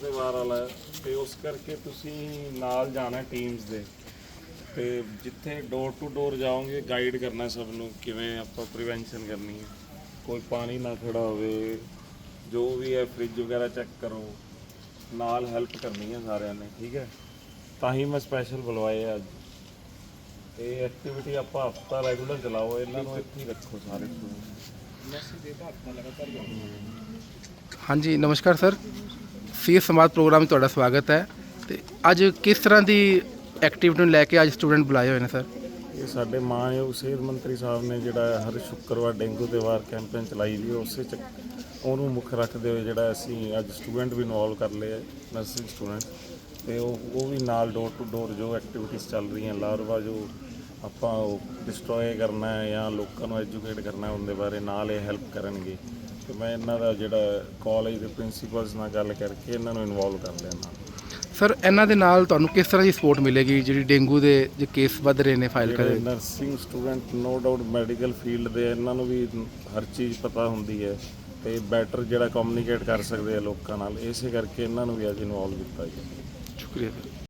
ਤੇ ਵਾਰ ਵਾਲਾ ਹੈ, ਤੇ ਉਸ ਕਰਕੇ ਤੁਸੀਂ ਨਾਲ ਜਾਣਾ ਟੀਮਸ ਦੇ। ਤੇ ਜਿੱਥੇ ਡੋਰ ਟੂ ਡੋਰ ਜਾਓਗੇ ਗਾਈਡ ਕਰਨਾ ਸਭ ਨੂੰ ਕਿਵੇਂ ਆਪਾਂ ਪ੍ਰੀਵੈਂਸ਼ਨ ਕਰਨੀ ਹੈ। ਕੋਈ ਪਾਣੀ ਨਾ ਖੜਾ ਹੋਵੇ ਜੋ ਵੀ ਹੈ ਫ੍ਰਿਜ ਵਗੈਰਾ ਚੈੱਕ ਕਰੋ ਨਾਲ ਹੈਲਪ ਕਰਨੀ ਹੈ ਸਾਰਿਆਂ ਨੇ ਠੀਕ ਹੈ। ਤਾਂ ਹੀ ਮੈਂ ਸਪੈਸ਼ਲ ਬੁਲਵਾਏ ਆ ਅੱਜ। ਇਹ ਐਕਟੀਵਿਟੀ ਆਪਾਂ ਹਫਤਾ ਰੈਗੂਲਰ ਚਲਾਓ ਇਹਨਾਂ ਨੂੰ ਇੱਥੇ ਹੀ ਰੱਖੋ ਸਾਰੇ। ਹਾਂਜੀ ਨਮਸਕਾਰ ਸਰ। ਸਿਹਤ ਸਮਾਜ ਪ੍ਰੋਗਰਾਮ 'ਚ ਤੁਹਾਡਾ ਸਵਾਗਤ ਹੈ। ਤੇ ਅੱਜ ਕਿਸ ਤਰ੍ਹਾਂ ਦੀ ਐਕਟੀਵਿਟੀ ਨੂੰ ਲੈ ਕੇ ਅੱਜ ਸਟੂਡੈਂਟ ਬੁਲਾਏ ਹੋਏ ਨੇ ਸਰ ਇਹ ਸਾਡੇ ਮਾਨਯੋਗ ਸਿਹਤ ਮੰਤਰੀ ਸਾਹਿਬ ਨੇ ਜਿਹੜਾ ਹਰ ਸ਼ੁੱਕਰਵਾਰ ਡੇਂਗੂ ਦੇ ਵਾਰ ਕੈਂਪੇਨ ਚਲਾਈ ਦੀ ਉਸੇ ਚ ਉਹਨੂੰ ਮੁੱਖ ਰੱਖਦੇ ਹੋਏ ਜਿਹੜਾ ਅਸੀਂ ਅੱਜ ਸਟੂਡੈਂਟ ਵੀ ਇਨਵੋਲਵ ਕਰ ਲਏ ਨਰਸਿੰਗ ਸਟੂਡੈਂਟ ਤੇ ਉਹ ਉਹ ਵੀ ਨਾਲ ਡੋਰ ਟੂ ਡੋਰ ਜੋ ਐਕਟੀਵਿਟੀਜ਼ ਚੱਲ ਰਹੀਆਂ, ਲਾਰਵਾ ਜੋ ਆਪਾਂ ਉਹ ਡਿਸਟਰੋਏ ਕਰਨਾ ਹੈ ਜਾਂ ਲੋਕਾਂ ਨੂੰ ਐਜੂਕੇਟ ਕਰਨਾ ਉਹਦੇ ਬਾਰੇ ਨਾਲ ਇਹ ਹੈਲਪ ਕਰਨਗੇ। ਤੇ ਮੈਂ ਇਹਨਾਂ ਦਾ ਜਿਹੜਾ ਕਾਲਜ ਦੇ ਪ੍ਰਿੰਸੀਪਲਸ ਨਾਲ ਗੱਲ ਕਰਕੇ ਇਹਨਾਂ ਨੂੰ ਇਨਵੋਲਵ ਕਰ ਲਿਆ ਨਾਲ ਸਰ ਇਹਨਾਂ ਦੇ ਨਾਲ ਤੁਹਾਨੂੰ ਕਿਸ ਤਰ੍ਹਾਂ ਦੀ ਸਪੋਰਟ ਮਿਲੇਗੀ? ਜਿਹੜੀ ਡੇਂਗੂ ਦੇ ਜੇ ਕੇਸ ਵੱਧ ਰਹੇ ਨੇ ਫਾਈਲ ਜਿਹੜੇ ਕਰੇ nursing student no doubt medical field ਦੇ ਇਹਨਾਂ ਨੂੰ ਵੀ ਹਰ ਚੀਜ਼ ਪਤਾ ਹੁੰਦੀ ਹੈ ਤੇ ਬੈਟਰ ਜਿਹੜਾ ਕਮਿਊਨੀਕੇਟ ਕਰ ਸਕਦੇ ਆ ਲੋਕਾਂ ਨਾਲ ਇਸੇ ਕਰਕੇ ਇਹਨਾਂ ਨੂੰ ਵੀ ਅੱਜ ਇਨਵੋਲਵ ਕੀਤਾ ਗਿਆ ਸ਼ੁਕਰੀਆ ਸਰ